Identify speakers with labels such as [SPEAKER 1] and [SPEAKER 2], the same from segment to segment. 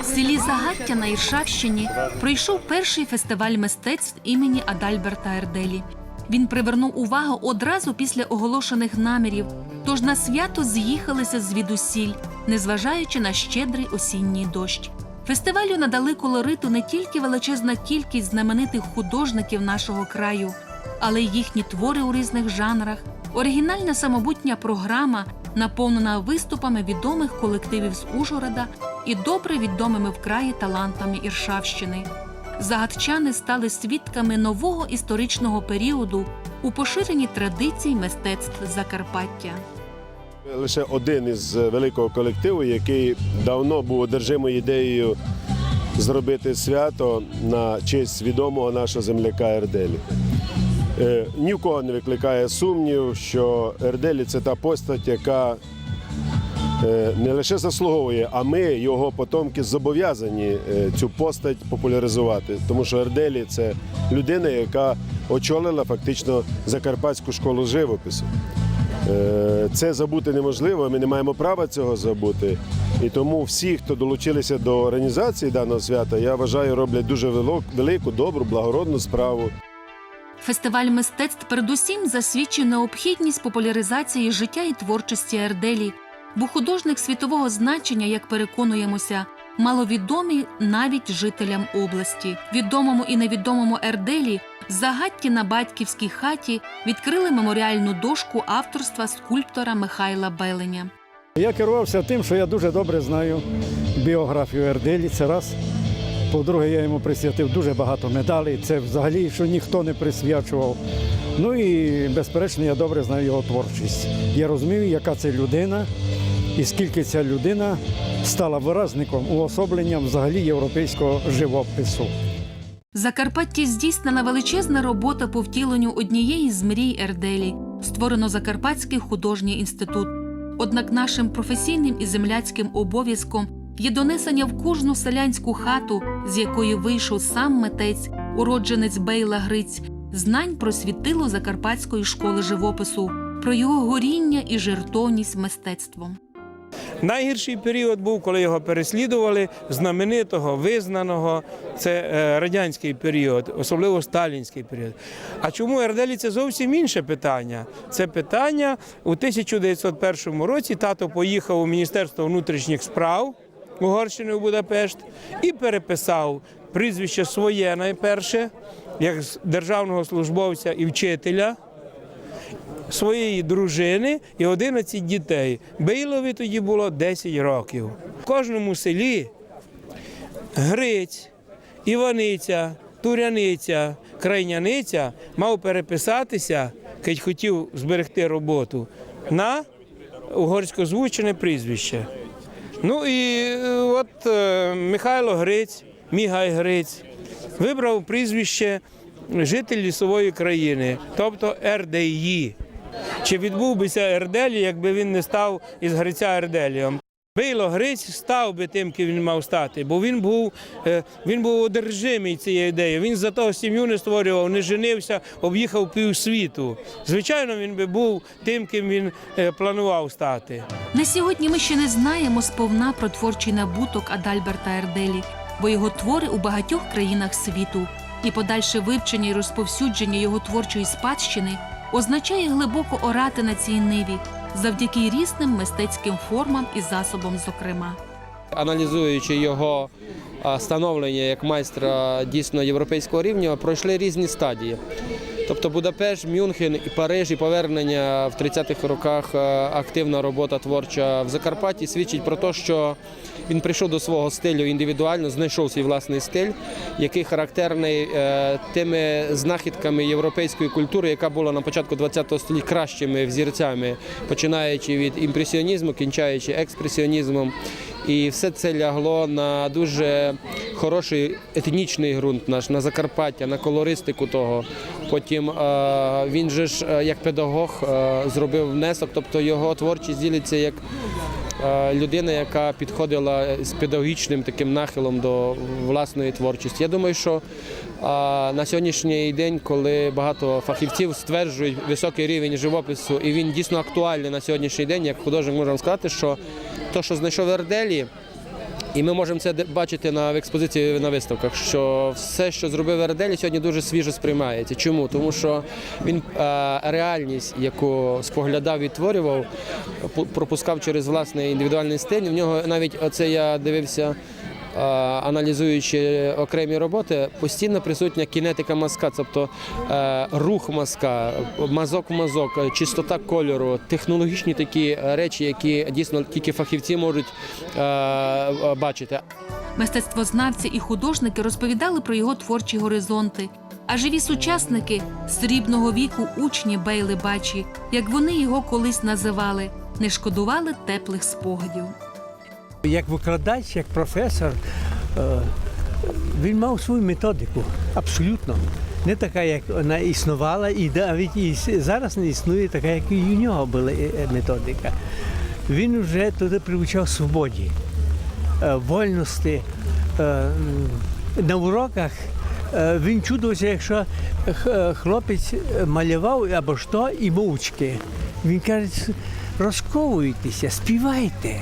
[SPEAKER 1] В селі Загаття на Іршавщині пройшов перший фестиваль мистецтв імені Адальберта Ерделі. Він привернув увагу одразу після оголошених намірів, тож на свято з'їхалися звідусіль, незважаючи на щедрий осінній дощ. Фестивалю надали колориту не тільки величезна кількість знаменитих художників нашого краю, але й їхні твори у різних жанрах, оригінальна самобутня програма, наповнена виступами відомих колективів з Ужгорода і добре відомими в краї талантами Іршавщини. Загадчани стали свідками нового історичного періоду у поширенні традицій мистецтв Закарпаття.
[SPEAKER 2] Лише один із великого колективу, який давно був одержимою ідеєю зробити свято на честь відомого нашого земляка Ерделі. Е, Ні в кого не викликає сумнів, що Ерделі це та постать, яка не лише заслуговує, а ми, його потомки, зобов'язані е, цю постать популяризувати. Тому що Ерделі це людина, яка очолила фактично Закарпатську школу живопису. Е, Це забути неможливо, ми не маємо права цього забути. І тому всі, хто долучилися до організації даного свята, я вважаю, роблять дуже велику, добру, благородну справу.
[SPEAKER 1] Фестиваль мистецтв передусім засвідчує необхідність популяризації життя і творчості Ерделі, бо художник світового значення, як переконуємося, маловідомий навіть жителям області. Відомому і невідомому Ерделі в загатті на батьківській хаті відкрили меморіальну дошку авторства скульптора Михайла Беленя.
[SPEAKER 3] Я керувався тим, що я дуже добре знаю біографію Ерделі. Це раз. По-друге, я йому присвятив дуже багато медалей. Це взагалі, що ніхто не присвячував. Ну і безперечно, я добре знаю його творчість. Я розумію, яка це людина, і скільки ця людина стала виразником, уособленням взагалі європейського живопису.
[SPEAKER 1] В Закарпатті здійснена величезна робота по втіленню однієї з мрій Ерделі, створено Закарпатський художній інститут. Однак нашим професійним і земляцьким обов'язком є донесення в кожну селянську хату, з якої вийшов сам митець, уродженець Бейла Гриць, знань про світило Закарпатської школи живопису, про його горіння і жертовність мистецтвом.
[SPEAKER 4] Найгірший період був, коли його переслідували знаменитого, визнаного. Це е, радянський період, особливо сталінський період. А чому Ерделі це зовсім інше питання? Це питання у 1901 році тато поїхав у Міністерство внутрішніх справ Угорщини у Будапешт і переписав прізвище своє найперше, як державного службовця і вчителя своєї дружини і 11 дітей. Бейлові тоді було 10 років. В кожному селі Гриць, Іваниця, Туряниця, Крайняниця мав переписатися, кить хотів зберегти роботу, на угорськозвучене прізвище. Ну і е, от е, Михайло Гриць, Мігай Гриць, вибрав прізвище житель лісової країни, тобто РДІ. Чи відбув бися Ерделі, якби він не став із Гриця Ерделієм? Бийло Гриць став би тим, ким він мав стати, бо він був, е, він був одержимий цією ідеєю. Він за того сім'ю не створював, не женився, об'їхав півсвіту. Звичайно, він би був тим, ким він е, планував стати.
[SPEAKER 1] На сьогодні ми ще не знаємо сповна про творчий набуток Адальберта Ерделі, бо його твори у багатьох країнах світу, і подальше вивчення і розповсюдження його творчої спадщини означає глибоко орати на цій ниві завдяки різним мистецьким формам і засобам, зокрема.
[SPEAKER 5] аналізуючи його становлення як майстра дійсно європейського рівня, пройшли різні стадії. Тобто Будапешт, Мюнхен, і Париж і повернення в 30-х роках е, активна робота творча в Закарпатті свідчить про те, що він прийшов до свого стилю індивідуально, знайшов свій власний стиль, який характерний е, тими знахідками європейської культури, яка була на початку ХХ століття кращими взірцями, починаючи від імпресіонізму, кінчаючи експресіонізмом. І все це лягло на дуже хороший етнічний ґрунт наш, на Закарпаття, на колористику того. Потім е, він же ж е, як педагог е, зробив внесок, тобто його творчість ділиться як людина, яка підходила з педагогічним таким нахилом до власної творчості. Я думаю, що на сьогоднішній день, коли багато фахівців стверджують високий рівень живопису, і він дійсно актуальний на сьогоднішній день, як художник можемо сказати, що те, що знайшов Ерделі, І ми можемо це бачити на в експозиції на виставках, що все, що зробив Арделі, сьогодні дуже свіжо сприймається. Чому? Тому що він реальність, яку споглядав, відтворював, пропускав через власний індивідуальний стиль. В нього навіть оце я дивився. Е, Аналізуючи окремі роботи, постійно присутня кінетика мазка, тобто е, рух мазка, мазок в мазок, чистота кольору, технологічні такі речі, які дійсно тільки фахівці можуть е, бачити.
[SPEAKER 1] Мистецтвознавці і художники розповідали про його творчі горизонти. А живі сучасники срібного віку учні Бейли Бачі, як вони його колись називали, не шкодували теплих спогадів.
[SPEAKER 6] Як викладач, як професор, е, він мав свою методику, абсолютно. Не така, як вона існувала, і навіть і зараз не існує така, як і у нього була е, е, методика. Він вже туди привчав свободі, вольності. На уроках він чудився, якщо хлопець малював або що, і мовчки. Він каже, розковуйтеся, співайте,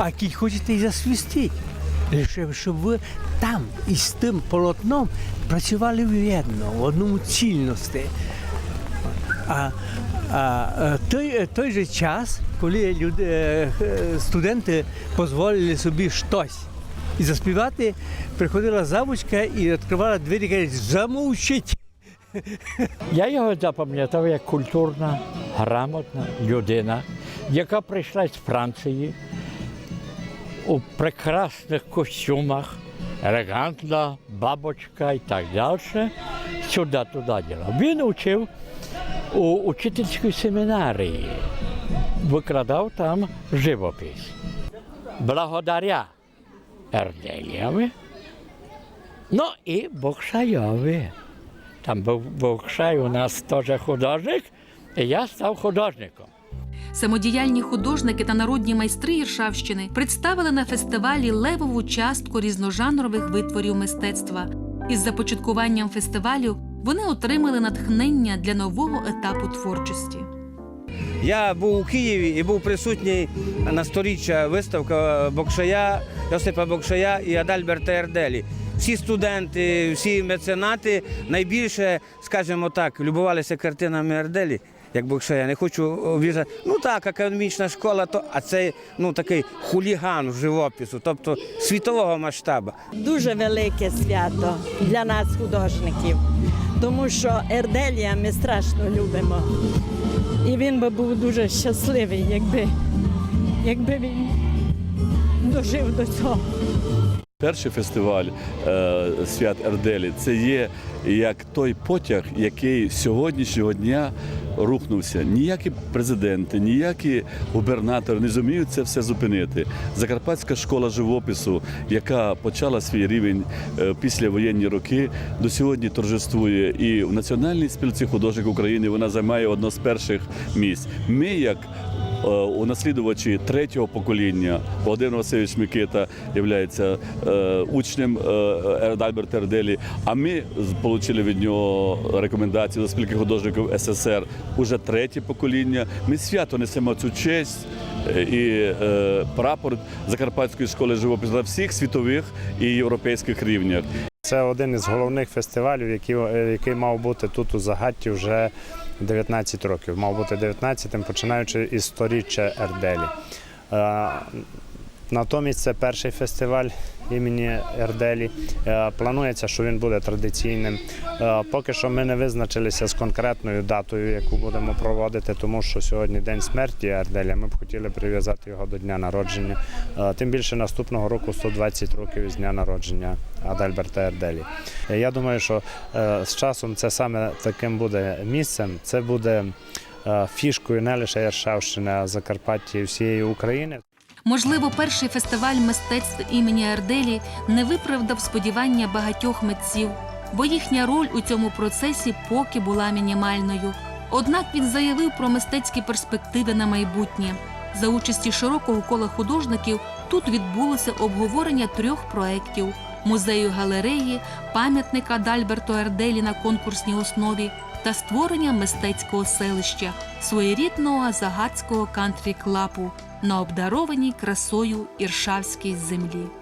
[SPEAKER 6] а кіль хочете і засвістіть. Лише щоб ви там із тим полотном працювали в'єдно, в одному цільності. А, а е, той, е, той же час, коли люди, е, студенти дозволили собі щось і заспівати, приходила завучка і відкривала двері і каже, замовчіть.
[SPEAKER 7] Я його запам'ятав як культурна, грамотна людина, яка прийшла з Франції у прекрасних костюмах, елегантна бабочка і так далі. Сюди туди діла. Він учив у учительській семінарії, викладав там живопис. Благодаря Ерделєві, ну і Бокшайові. Там був Бокшай у нас теж художник, і я став художником.
[SPEAKER 1] Самодіяльні художники та народні майстри Іршавщини представили на фестивалі левову частку різножанрових витворів мистецтва. Із започаткуванням фестивалю вони отримали натхнення для нового етапу творчості.
[SPEAKER 8] Я був у Києві і був присутній на сторіччя виставка Бокшая, Йосипа Бокшая і Адальберта Ерделі. Всі студенти, всі меценати найбільше, скажімо так, любувалися картинами Ерделі, як Бокшая. Не хочу обіжати. Ну так, академічна школа, то, а це ну, такий хуліган живопису, тобто світового масштабу.
[SPEAKER 9] дуже велике свято для нас, художників, тому що Ерделія ми страшно любимо. І він би був дуже щасливий, якби, якби він дожив до цього.
[SPEAKER 10] Перший фестиваль е, свят Ерделі це є як той потяг, який сьогоднішнього дня рухнувся. Ніякі президенти, ніякі губернатори не зуміють це все зупинити. Закарпатська школа живопису, яка почала свій рівень е, після воєнні роки, до сьогодні торжествує. І в Національній спілці художників України вона займає одно з перших місць. Ми, як унаслідувачі третього покоління Володимир Васильович Микита є учнем е, Альберта Ерделі. А ми отримали від нього рекомендації до спілки художників СССР уже третє покоління. Ми свято несемо цю честь е, і е, прапор Закарпатської школи живопису на всіх світових і європейських рівнях.
[SPEAKER 11] Це один із головних фестивалів, який, е, який мав бути тут у Загатті вже 19 років. Мав бути 19-тим, починаючи із сторіччя Ерделі. Е, Натомість це перший фестиваль імені Ерделі. Е, Планується, що він буде традиційним. Е, Поки що ми не визначилися з конкретною датою, яку будемо проводити, тому що сьогодні день смерті Ерделя. Ми б хотіли прив'язати його до дня народження. Е, Тим більше наступного року 120 років з дня народження Адальберта Ерделі. Я думаю, що з часом це саме таким буде місцем. Це буде фішкою не лише Яршавщини, а Закарпаття і всієї України.
[SPEAKER 1] Можливо, перший фестиваль мистецтв імені Арделі не виправдав сподівання багатьох митців, бо їхня роль у цьому процесі поки була мінімальною. Однак він заявив про мистецькі перспективи на майбутнє. За участі широкого кола художників тут відбулося обговорення трьох проєктів музею галереї, пам'ятника Дальберту Ерделі на конкурсній основі та створення мистецького селища, своєрідного загадського кантрі клапу на обдарованій красою іршавській землі.